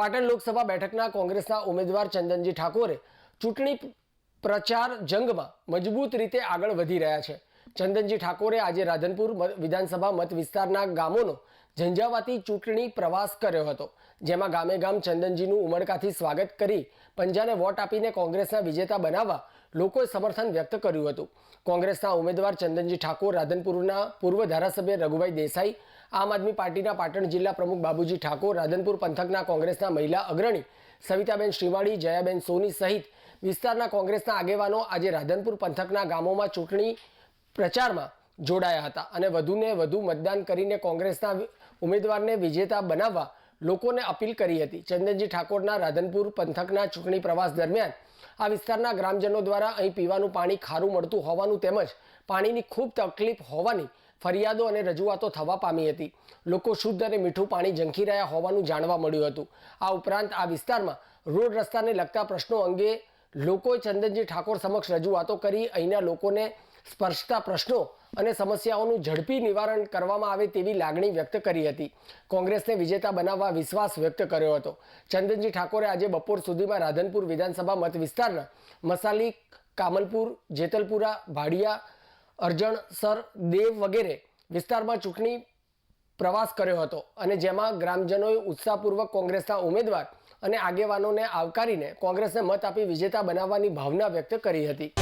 પાટણ લોકસભા બેઠકના કોંગ્રેસના ઉમેદવાર ચંદનજી ઠાકોરે ચૂંટણી પ્રચાર જંગમાં મજબૂત રીતે આગળ વધી રહ્યા છે. ચંદનજી ઠાકોરે આજે રાધનપુર વિધાનસભા મત વિસ્તારના ગામોનો ઝંઝાવાતી ચૂંટણી પ્રવાસ કર્યો હતો, જેમાં ગામે ગામ ચંદનજીનું ઉમળકાથી સ્વાગત કરી પંજાને વોટ આપીને કોંગ્રેસના વિજેતા બનાવવા લોકોએ સમર્થન વ્યક્ત કર્યું હતું. કોંગ્રેસના ઉમેદવાર ચંદનજી ઠાકોર, રાધનપુરના પૂર્વ ધારાસભ્ય રઘુભાઈ દેસાઈ, આમ આદમી પાર્ટીના પાટણ જિલ્લા પ્રમુખ બાબુજી ઠાકોર, રાધનપુર પંથકના કોંગ્રેસના મહિલા અગ્રણી સવિતાબેન શ્રીવાડી જયાબેન સોની સહિત વિસ્તારના કોંગ્રેસના આગેવાનો આજે રાધનપુર પંથકના ગામોમાં ચૂંટણી પ્રચારમાં જોડાયા હતા. અને વધુને વધુ મતદાન કરીને કોંગ્રેસના ઉમેદવારને વિજેતા બનાવવા લોકોને અપીલ કરી હતી. ચંદનજી ઠાકોરના રાધનપુર પંથકના ચૂંટણી પ્રવાસ દરમિયાન આ વિસ્તારના ગ્રામજનો દ્વારા અહીં પીવાનું પાણી ખારું મળતું હોવાનું તેમજ પાણીની ખૂબ તકલીફ હોવાની ફરિયાદો અને રજૂઆતો થવા પામી હતી. લોકો શુદ્ધ અને મીઠું પાણી ઝંખી રહ્યા હોવાનું જાણવા મળ્યું હતું. આ ઉપરાંત આ વિસ્તારમાં રોડ રસ્તાને લગતા પ્રશ્નો અંગે લોકોએ ચંદનજી ઠાકોર સમક્ષ રજૂઆતો કરી અહીંના લોકોને સ્પર્શતા પ્રશ્નો અને સમસ્યાઓનું ઝડપી નિવારણ કરવામાં આવે તેવી લાગણી વ્યક્ત કરી હતી. કોંગ્રેસને વિજેતા બનાવવા વિશ્વાસ વ્યક્ત કર્યો હતો. ચંદનજી ઠાકોરે આજે બપોર સુધીમાં રાધનપુર વિધાનસભા મત વિસ્તારના મસાલી, કામલપુર, જેતલપુરા, ભાડિયા અરજણસર દેવ વગેરે વિસ્તારમાં ચૂંટણી પ્રવાસ કર્યો હતો અને જેમાં ગ્રામજનોએ ઉત્સાહપૂર્વક કોંગ્રેસના ઉમેદવાર અને આગેવાનોને આવકારીને કોંગ્રેસને મત આપી વિજેતા બનાવવાની ભાવના વ્યક્ત કરી હતી.